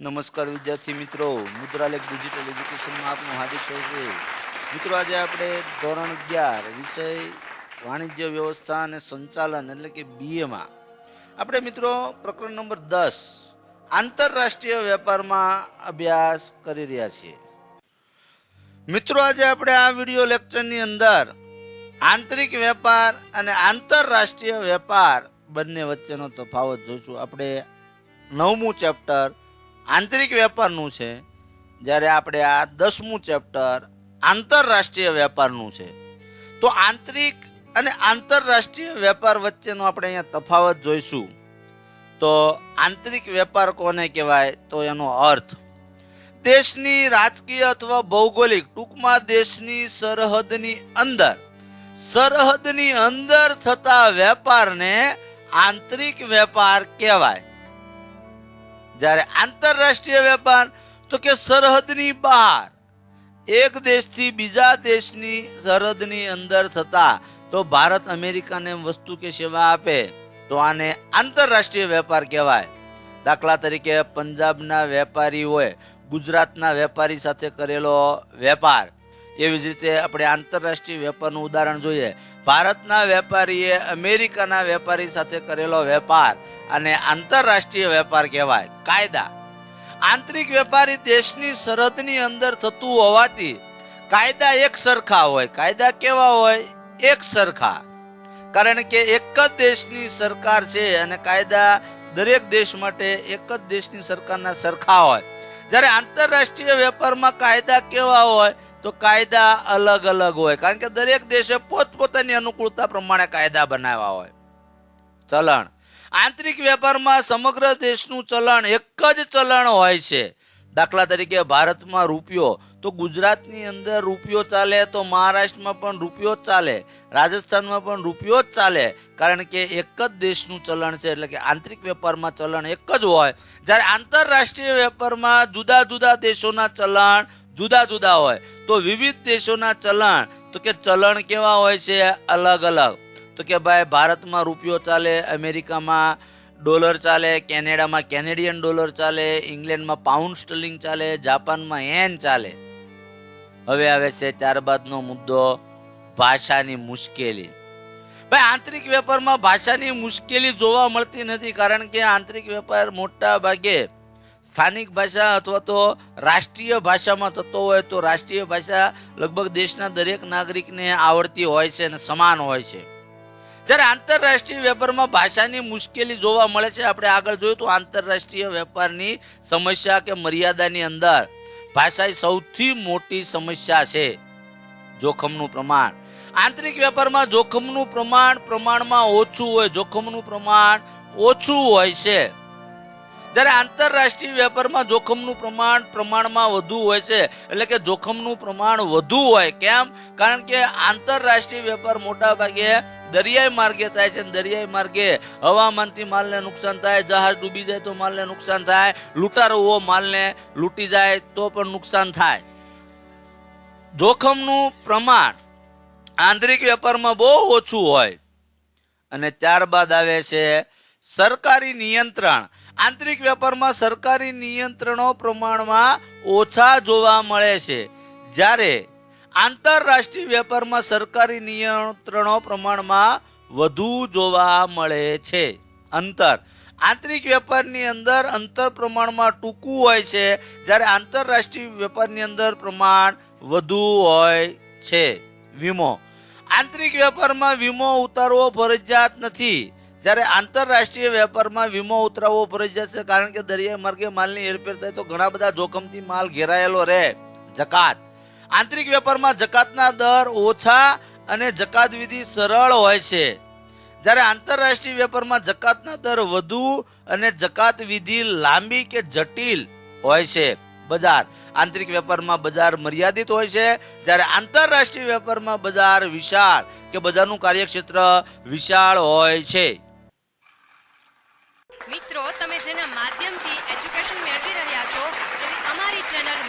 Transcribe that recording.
નમસ્કાર વિદ્યાર્થી મિત્રો. મુદ્રાલેખ ડિજિટલ એજ્યુકેશનમાં આપનું હાર્દિક છે. મિત્રો, આજે આપણે ધોરણ અગિયાર વિષય વાણિજ્ય વ્યવસ્થા અને સંચાલન એટલે કે બીએમાં આપણે મિત્રો, પ્રકરણ નંબર દસ આંતરરાષ્ટ્રીય વેપારમાં અભ્યાસ કરી રહ્યા છીએ. મિત્રો, આજે આપણે આ વીડિયો લેક્ચરની અંદર આંતરિક વેપાર અને આંતરરાષ્ટ્રીય વેપાર બંને વચ્ચેનો તફાવત જોઈશું. આપણે નવમું ચેપ્ટર આંતરિક વેપારનું છે, જ્યારે આપણે આ દસમું ચેપ્ટર આંતરરાષ્ટ્રીય વેપારનું છે. તો આંતરિક અને આંતરરાષ્ટ્રીય વેપાર વચ્ચેનો આપણે અહીંયા તફાવત જોઈશું. તો આંતરિક વેપાર કોને કહેવાય? તો એનો અર્થ, દેશની રાજકીય અથવા ભૌગોલિક, ટૂંકમાં દેશની સરહદની અંદર સરહદની અંદર થતા વેપારને આંતરિક વેપાર કહેવાય. જ્યારે આંતરરાષ્ટ્રીય વેપાર, તો કે સરહદની બહાર. એક દેશથી બીજા દેશની સરહદની અંદર થતા, તો ભારત અમેરિકાને વસ્તુ કે સેવા આપે, તો આને આંતરરાષ્ટ્રીય વેપાર કહેવાય. દાખલા તરીકે પંજાબના વેપારીઓએ ગુજરાતના વેપારી સાથે કરેલો વેપાર એવી જ રીતે આપણે આંતરરાષ્ટ્રીય વેપારનું ઉદાહરણ જોઈએ. ભારતના વેપારીએ અમેરિકાના વેપારી સાથે કરેલો વેપાર અને આંતરરાષ્ટ્રીય વેપાર કહેવાય. કાયદા. આંતરિક વેપારી દેશની સરહદની અંદર થતું હોવાથી કાયદા એક સરખા હોય. કાયદા કેવા હોય? એક સરખા. કારણ કે એક જ દેશની સરકાર છે અને કાયદા દરેક દેશ માટે એક જ દેશની સરકારના સરખા હોય. જ્યારે આંતરરાષ્ટ્રીય વેપારમાં કાયદા કેવા હોય? તો કાયદા અલગ અલગ હોય. કારણ કે દરેક દેશે પોતપોતાની અનુકૂળતા પ્રમાણે કાયદા બનાવ્યા હોય. ચલણ. આંતરિક વેપારમાં સમગ્ર દેશનું ચલણ એક જ ચલણ હોય છે. દાખલા તરીકે ભારતમાં રૂપિયો. તો ગુજરાતની અંદર રૂપિયો ચાલે તો મહારાષ્ટ્રમાં પણ રૂપિયો જ ચાલે. રાજસ્થાનમાં પણ રૂપિયો જ ચાલે. કારણ કે એક જ દેશનું ચલણ છે એટલે કે આંતરિક વેપારમાં ચલણ એક જ હોય. જ્યારે આંતરરાષ્ટ્રીય વેપારમાં જુદા જુદા દેશોના ચલણ જુદા જુદા હોય, તો વિવિધ દેશોના ચલણ, તો કે ચલણ કેવા હોય છે અલગ અલગ. તો કે ભાઈ, ભારતમાં રૂપિયો ચાલે, અમેરિકામાં ડોલર ચાલે, કેનેડામાં કેનેડિયન ડોલર ચાલે, ઇંગ્લેન્ડમાં પાઉન્ડ સ્ટર્લિંગ ચાલે, જાપાનમાં એન ચાલે. હવે આવે છે ત્યારબાદનો મુદ્દો, ભાષાની મુશ્કેલી. ભાઈ, આંતરિક વેપારમાં ભાષાની મુશ્કેલી જોવા મળતી નથી, કારણ કે આંતરિક વેપાર મોટા ભાગે સ્થાનિક ભાષા અથવા તો રાષ્ટ્રીય ભાષામાં થતો હોય તો રાષ્ટ્રીય ભાષા લગભગ દેશના દરેક નાગરિકને આવડતી હોય છે અને સમાન હોય છે. જ્યારે આંતરરાષ્ટ્રીય વેપારમાં ભાષાની મુશ્કેલી જોવા મળે છે, આપણે આગળ જોયું તો આંતરરાષ્ટ્રીય વેપારની સમસ્યા કે મર્યાદાની અંદર ભાષા એ સૌથી મોટી સમસ્યા છે જોખમનું પ્રમાણ. આંતરિક વેપારમાં જોખમનું પ્રમાણ પ્રમાણમાં ઓછું હોય, જોખમનું પ્રમાણ ઓછું હોય છે. જ્યારે આંતરરાષ્ટ્રીય વેપારમાં જોખમનું પ્રમાણ પ્રમાણમાં વધુ હોય છે, એટલે કે જોખમનું પ્રમાણ વધુ હોય, કેમ? કારણ કે આંતરરાષ્ટ્રીય વેપાર મોટા ભાગે દરિયાઈ માર્ગે થાય છે દરિયાઈ માર્ગે હવામાનથી માલને નુકસાન થાય, જહાજ ડૂબી જાય તો માલને નુકસાન થાય, લૂંટારુઓ માલને લૂંટી જાય તો પણ નુકસાન થાય. જોખમનું પ્રમાણ આંતરિક વેપારમાં બહુ ઓછું હોય અને ત્યારબાદ આવે છે સરકારી નિયંત્રણ. આંતરિક વેપારમાં સરકારી નિયંત્રણો પ્રમાણમાં ઓછા જોવા મળે છે. જ્યારે આંતરરાષ્ટ્રીય વેપારમાં સરકારી નિયંત્રણો પ્રમાણમાં વધુ જોવા મળે છે. અંતર. આંતરિક વેપારની અંદર અંતર પ્રમાણમાં ટૂંકું હોય છે. જ્યારે આંતરરાષ્ટ્રીય વેપારની અંદર પ્રમાણ વધુ હોય છે. વીમો. આંતરિક વેપારમાં વીમો ઉતારવો ફરજિયાત નથી. જ્યારે આંતરરાષ્ટ્રીય વેપારમાં વીમો ઉતરાવવો ફરજિયાત છે કારણ કે દરિયાઈ માર્ગે માલની હેરફેર થાય તો ઘણા બધા જોખમથી માલ ઘેરાયેલો રહે. જકાત. આંતરિક વેપારમાં જકાતના દર ઓછા અને જકાત વિધિ સરળ હોય છે. જ્યારે આંતરરાષ્ટ્રીય વેપારમાં જકાતના દર વધુ અને જકાત વિધિ લાંબી કે જટિલ હોય છે. બજાર. આંતરિક વેપારમાં બજાર મર્યાદિત હોય છે. જ્યારે આંતરરાષ્ટ્રીય વેપારમાં બજાર વિશાળ કે બજારનું કાર્યક્ષેત્ર વિશાળ હોય છે મિત્રો તમે જેના માધ્યમથી એજ્યુકેશન મેળવી રહ્યા છો એવી અમારી ચેનલ